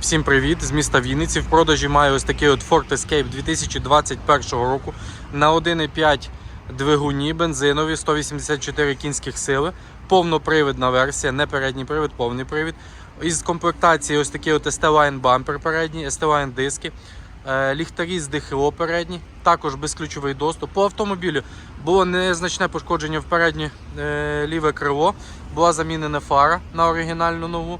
Всім привіт з міста Вінниці. В продажі маю ось такий от Ford Escape 2021 року на 1,5 двигуні бензинові 184 кінських сили. Повнопривідна версія, не передній привід, повний привід. Із комплектації ось такий от ST-Line бампер передній, ST-Line диски, е, ліхтарі з ДХО передні, також безключовий доступ. По автомобілю було незначне пошкодження в переднє е, ліве крило, була замінена фара на оригінальну нову.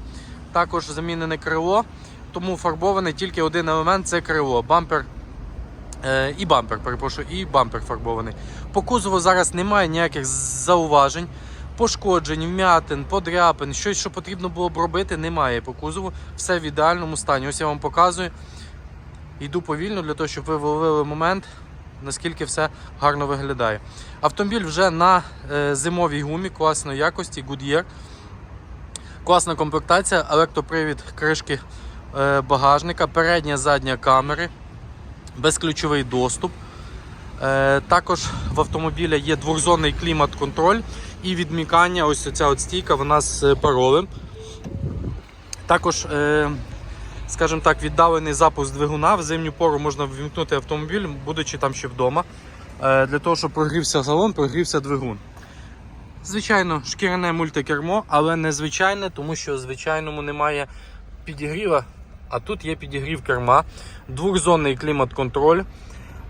Також замінене крило, тому фарбований тільки один елемент це крило. Бампер е, і бампер, перепрошую, і бампер фарбований. По кузову зараз немає ніяких зауважень, пошкоджень, вмятин, подряпин, щось, що потрібно було б робити, немає по кузову. Все в ідеальному стані. Ось я вам показую. Йду повільно для того, щоб ви вловили момент, наскільки все гарно виглядає. Автомобіль вже на е, зимовій гумі класної якості, Goodyear. Класна комплектація, електропривід кришки багажника, передня задня камери, безключовий доступ. Е, також в автомобіля є двохзонний клімат-контроль і відмікання. Ось ця от стійка вона з е, паролем. Також, е, скажімо так, віддалений запуск двигуна. В зимню пору можна ввімкнути автомобіль, будучи там ще вдома. Е, для того, щоб прогрівся салон, прогрівся двигун. Звичайно, шкіряне мультикермо, але не звичайне, тому що в звичайному немає підігріва, а тут є підігрів керма, двохзонний клімат-контроль,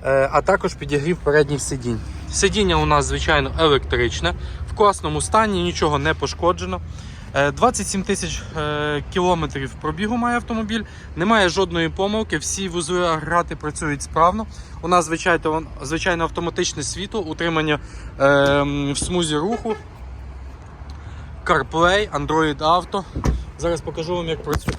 е, а також підігрів передніх сидінь. Сидіння у нас, звичайно, електричне, в класному стані, нічого не пошкоджено. Е, 27 тисяч е, кілометрів пробігу має автомобіль, немає жодної помилки, всі вузли агрегати працюють справно. У нас звичайно, звичайно автоматичне світло, утримання е, в смузі руху, CarPlay, Android Auto. Зараз покажу вам, як працює.